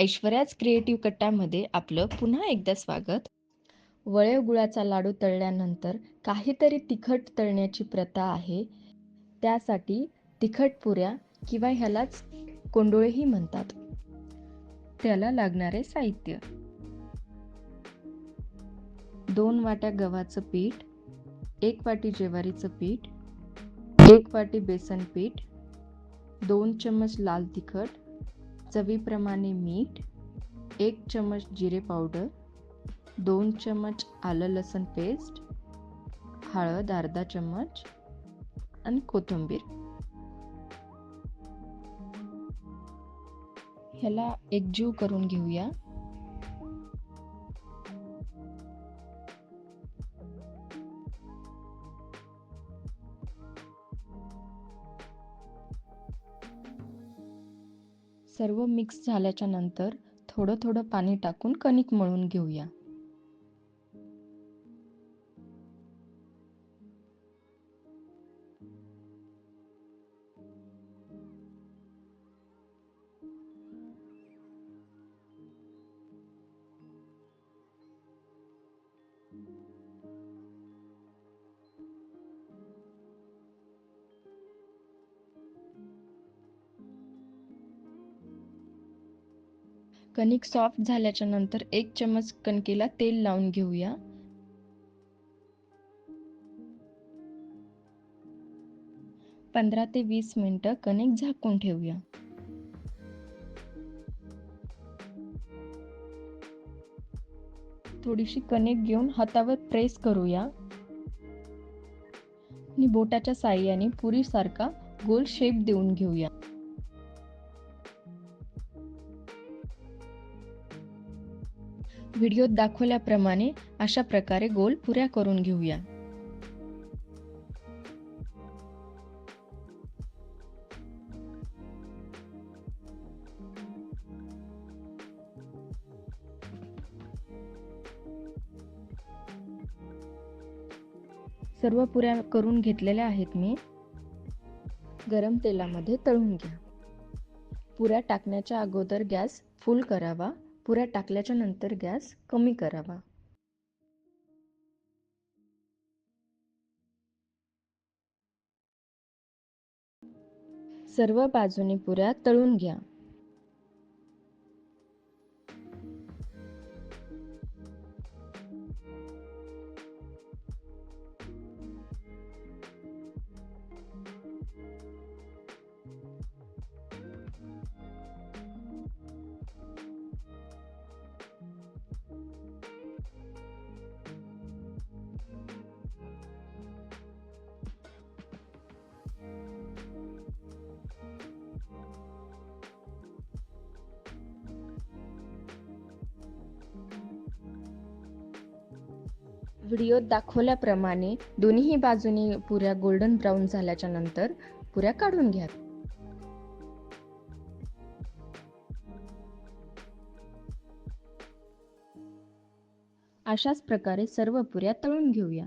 ऐश्वर्याच creative कट्ट्यामध्ये आपलं पुन्हा एकदा स्वागत. वळेव गुळाचा लाडू तळल्यानंतर काहीतरी तिखट तळण्याची प्रथा आहे. त्यासाठी तिखट पुऱ्या किंवा ह्यालाच कोंडोळेही म्हणतात. त्याला लागणारे साहित्य. दोन वाट्या गव्हाचं पीठ एक वाटी ज्वारीचं पीठ एक वाटी बेसन पीठ दोन चम्मच लाल तिखट चवीप्रमाणे मीठ एक चम्मच जिरे पावडर दोन चम्मच आलं लसण पेस्ट हळद अर्धा चम्मच आणि कोथिंबीर. ह्याला एकजीव करून घेऊया. सर्व मिक्स झाल्याच्यानंतर थोडं थोडं पाणी टाकून कणिक मळून घेऊया. कणिक सॉफ्ट झाल्याच्यानंतर एक चमच कणकेला तेल लावून घेऊया. पंधरा ते वीस मिनिटं कणिक झाकून ठेवूया. थोडीशी कणिक घेऊन हातावर प्रेस करूया. आणि बोटाच्या साह्याने पुरीसारखा गोल शेप देऊन घेऊया. व्हिडिओत दाखवल्याप्रमाणे अशा प्रकारे गोल पुऱ्या करून घेऊया. सर्व पुऱ्या करून घेतलेल्या आहेत मी. गरम तेलामध्ये तळून घ्या. पुऱ्या टाकण्याच्या अगोदर गॅस फुल करावा. पुऱ्या टाकल्याच्या नंतर गॅस कमी करावा. सर्व बाजूने पुऱ्या तळून घ्या. व्हिडिओत दाखवल्याप्रमाणे दोन्ही बाजूनी पुऱ्या गोल्डन ब्राऊन झाल्याच्यानंतर पुऱ्या काढून घ्या. अशाच प्रकारे सर्व पुऱ्या तळून घेऊया.